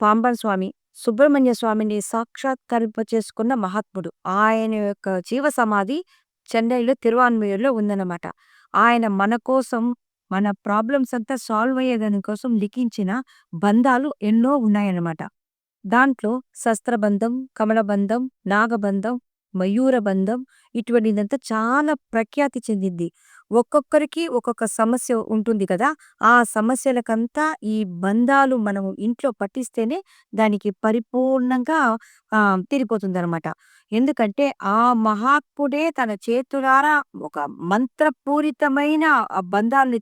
పాంబన్ స్వామి, సుబ్రహ్మణ్య స్వామిని సాక్షాత్కరింప చేసుకున్న మహాత్ముడు. ఆయన యొక్క జీవ సమాధి చెన్నైలో తిరువాన్మయూర్‌లో ఉందన్నమాట. ఆయన మన కోసం, మన ప్రాబ్లమ్స్ అంతా సాల్వ్ అయ్యేదాని కోసం లిఖించిన బంధాలు ఎన్నో ఉన్నాయన్నమాట. దాంట్లో శస్త్రబంధం, కమలబంధం, నాగబంధం, మయూరబంధం ఇటువంటిదంతా చాలా ప్రఖ్యాతి చెందింది. ఒక్కొక్కరికి ఒక్కొక్క సమస్య ఉంటుంది కదా! ఆ సమస్యలకంతా ఈ బంధాలు మనము ఇంట్లో పట్టిస్తేనే దానికి పరిపూర్ణంగా తీరిపోతుంది తీరిపోతుందనమాట. ఎందుకంటే ఆ మహాత్ముడే తన చేతులారా ఒక మంత్రపూరితమైన ఆ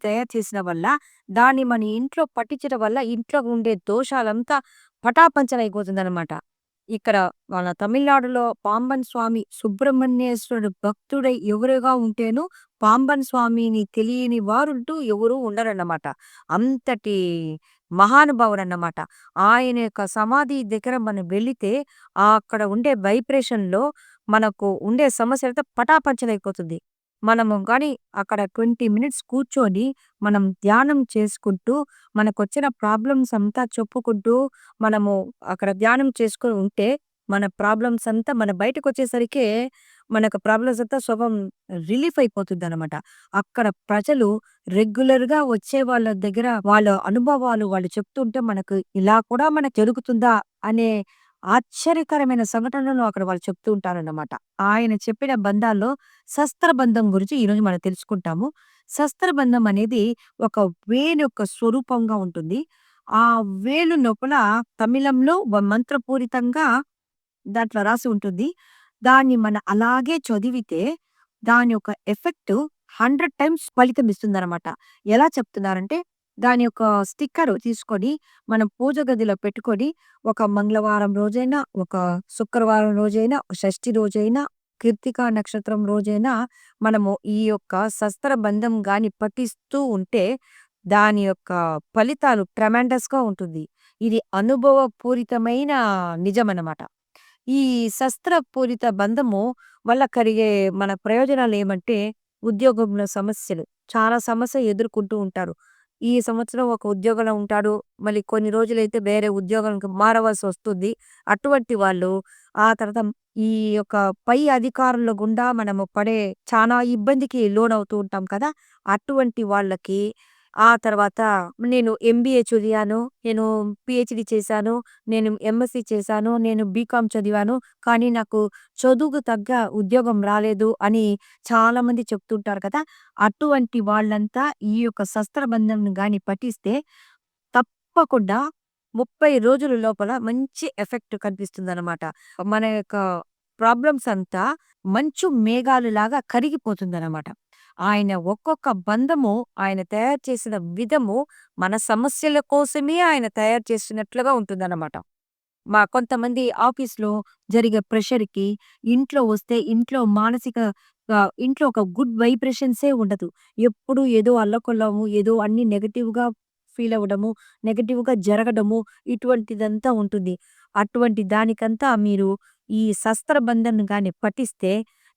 తయారు చేసిన వల్ల, దాన్ని మన ఇంట్లో పట్టించడం వల్ల ఇంట్లో ఉండే దోషాలంతా పటాపంచలైపోతుందనమాట. ఇక్కడ మన తమిళనాడులో పాంబన్ స్వామి సుబ్రహ్మణ్యేశ్వరుడు భక్తుడై ఎవరుగా ఉంటేనో, పాంబన్ స్వామిని తెలియని వారుంటూ ఎవరూ ఉండరన్నమాట. అంతటి మహానుభావుడన్నమాట. ఆయన యొక్క సమాధి దగ్గర మనం వెళితే, అక్కడ ఉండే వైబ్రేషన్‌లో మనకు ఉండే సమస్యలతో పటాపంచలైపోతుంది. మనము కానీ అక్కడ 20 మినిట్స్ కూర్చొని, మనం ధ్యానం చేసుకుంటూ, మనకు వచ్చిన ప్రాబ్లమ్స్ అంతా చెప్పుకుంటూ, మనము అక్కడ ధ్యానం చేసుకొని ఉంటే, మన ప్రాబ్లమ్స్ అంతా మన బయటకొచ్చేసరికే మనకు ప్రాబ్లమ్స్ అంతా సగం రిలీఫ్ అయిపోతుందనమాట. అక్కడ ప్రజలు రెగ్యులర్‌గా వచ్చే వాళ్ళ దగ్గర వాళ్ళ అనుభవాలు వాళ్ళు చెప్తుంటే మనకు ఇలా కూడా మనకు జరుగుతుందా అనే ఆశ్చర్యకరమైన సంఘటనలు అక్కడ వాళ్ళు చెప్తూ ఉంటారన్నమాట. ఆయన చెప్పిన బంధాల్లో శస్త్రబంధం గురించి ఈరోజు మనం తెలుసుకుంటాము. శస్త్రబంధం అనేది ఒక వేలు యొక్క స్వరూపంగా ఉంటుంది. ఆ వేలు లోపల తమిళంలో మంత్రపూరితంగా దాంట్లో రాసి ఉంటుంది. దాన్ని మనం అలాగే చదివితే దాని యొక్క ఎఫెక్ట్ 100 టైమ్స్ ఫలితం ఇస్తుందనమాట. ఎలా చెప్తున్నారంటే, దాని యొక్క స్టిక్కర్ తీసుకొని మనం పూజ గదిలో పెట్టుకొని, ఒక మంగళవారం రోజైనా, ఒక శుక్రవారం రోజైనా, షష్ఠి రోజైనా, కీర్తికా నక్షత్రం రోజైనా మనము ఈ యొక్క శస్త్ర బంధం గాని పఠిస్తూ ఉంటే, దాని యొక్క ఫలితాలు ట్రమాండస్గా ఉంటుంది. ఇది అనుభవపూరితమైన నిజమనమాట. ఈ శస్త్రపూరిత బంధము వల్ల కలిగే మన ప్రయోజనాలు ఏమంటే ఉద్యోగంలో సమస్యలు. చాలా సమస్యలు ఎదుర్కొంటూ ఉంటారు. ఈ సంవత్సరం ఒక ఉద్యోగంలో ఉంటాడు. మళ్ళీ కొన్ని రోజులైతే వేరే ఉద్యోగానికి మారవలసి వస్తుంది అటువంటి వాళ్ళు ఆ తర్వాత ఈ యొక్క పై అధికారుల గుండా మనము పడే చాలా ఇబ్బందికి లోనవుతూ ఉంటాం కదా! అటువంటి వాళ్ళకి ఆ తర్వాత నేను ఎంబీఏ చదివాను, నేను పిహెచ్డి చేశాను, నేను ఎంఎస్సీ చేశాను, నేను బీకామ్ చదివాను. కానీ నాకు చదువుకు తగ్గ ఉద్యోగం రాలేదు అని చాలామంది చెప్తుంటారు కదా! అటువంటి వాళ్ళంతా ఈ యొక్క శస్త్రబంధంను కానీ పఠిస్తే తప్పకుండా 30 రోజుల లోపల మంచి ఎఫెక్ట్ కనిపిస్తుంది అనమాట మన యొక్క ప్రాబ్లమ్స్ అంతా మంచు మేఘాలు లాగా కరిగిపోతుందనమాట. ఆయన ఒక్కొక్క బంధము ఆయన తయారు చేసిన విధము మన సమస్యల కోసమే ఆయన తయారు చేసినట్లుగా ఉంటుందన్నమాట. మా కొంతమంది ఆఫీస్‌లో జరిగే ప్రెషర్‌కి ఇంట్లో వస్తే ఇంట్లో మానసిక ఇంట్లో ఒక గుడ్ వైబ్రేషన్సే ఉండదు. ఎప్పుడు ఏదో అల్లకొల్లము ఏదో అన్ని నెగటివ్గా ఫీల్ అవ్వడము, నెగటివ్గా జరగడము ఇటువంటిదంతా ఉంటుంది. అటువంటి దానికంతా మీరు ఈ శస్త్రబంధను కానీ పఠిస్తే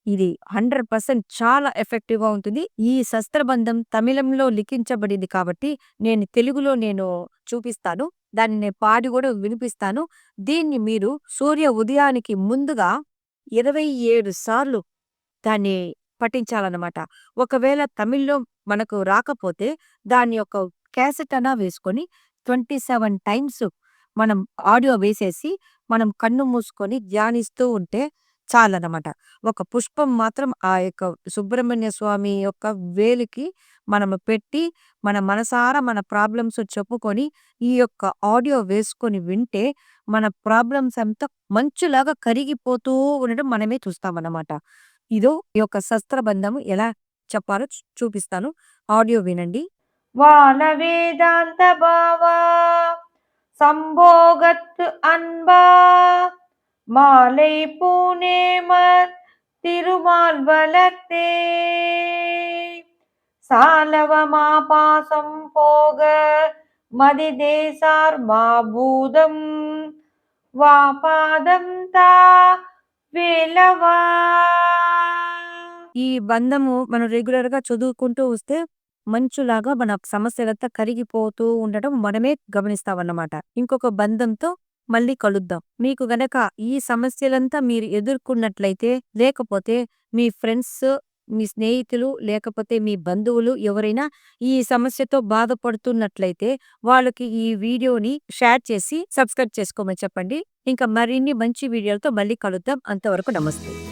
ఇది 100% చాలా ఎఫెక్టివ్‌గా ఉంటుంది. ఈ శస్త్రబంధం తమిళంలో లిఖించబడింది కాబట్టి, నేను తెలుగులో నేను చూపిస్తాను. దాన్ని నేను పాడి కూడా వినిపిస్తాను. దీన్ని మీరు సూర్య ఉదయానికి ముందుగా 27 సార్లు దాన్ని పఠించాలన్నమాట. ఒకవేళ తమిళ్‌లో మనకు రాకపోతే దాని యొక్క క్యాసెట్ అన్నా వేసుకొని 27 టైమ్స్ మనం ఆడియో వేసేసి, మనం కన్ను మూసుకొని ధ్యానిస్తూ ఉంటే చాలన్నమాట ఒక పుష్పం మాత్రం ఆ యొక్క సుబ్రహ్మణ్య స్వామి యొక్క వేలికి మనం పెట్టి మన మనసారా మన ప్రాబ్లమ్స్ చెప్పుకొని ఈ యొక్క ఆడియో వేసుకొని వింటే మన ప్రాబ్లమ్స్ అంతా మంచులాగా కరిగిపోతూ ఉండడం మనమే చూస్తామన్నమాట. ఇదో ఈ యొక్క శస్త్రబంధము ఎలా చెప్పాలో చూపిస్తాను. ఆడియో వినండి. వాన వేదాంత బావా సంభోగత్ అన్బా மாலை பூனேமர் திருமால் வளர்த்தே சாலவமா பாசம் போக மதிதேசார் மாபூதம் வாபாதம் தா వేలవా ఈ బంధము మనం రెగ్యులర్‌గా చదువుకుంటూ వస్తే, మంచులాగా మన సమస్యలంతా కరిగిపోతూ ఉండడం మనమే గమనిస్తామన్నమాట. ఇంకొక బంధంతో మళ్ళీ కలుద్దాం. మీకు గనక ఈ సమస్యలంతా మీరు ఎదుర్కొన్నట్లయితే, లేకపోతే మీ ఫ్రెండ్స్, మీ స్నేహితులు, లేకపోతే మీ బంధువులు ఎవరైనా ఈ సమస్యతో బాధపడుతున్నట్లయితే, వాళ్ళకి ఈ వీడియోని షేర్ చేసి సబ్స్క్రైబ్ చేసుకోమని చెప్పండి. ఇంకా మరిన్ని మంచి వీడియోలతో మళ్ళీ కలుద్దాం. అంతవరకు నమస్తే.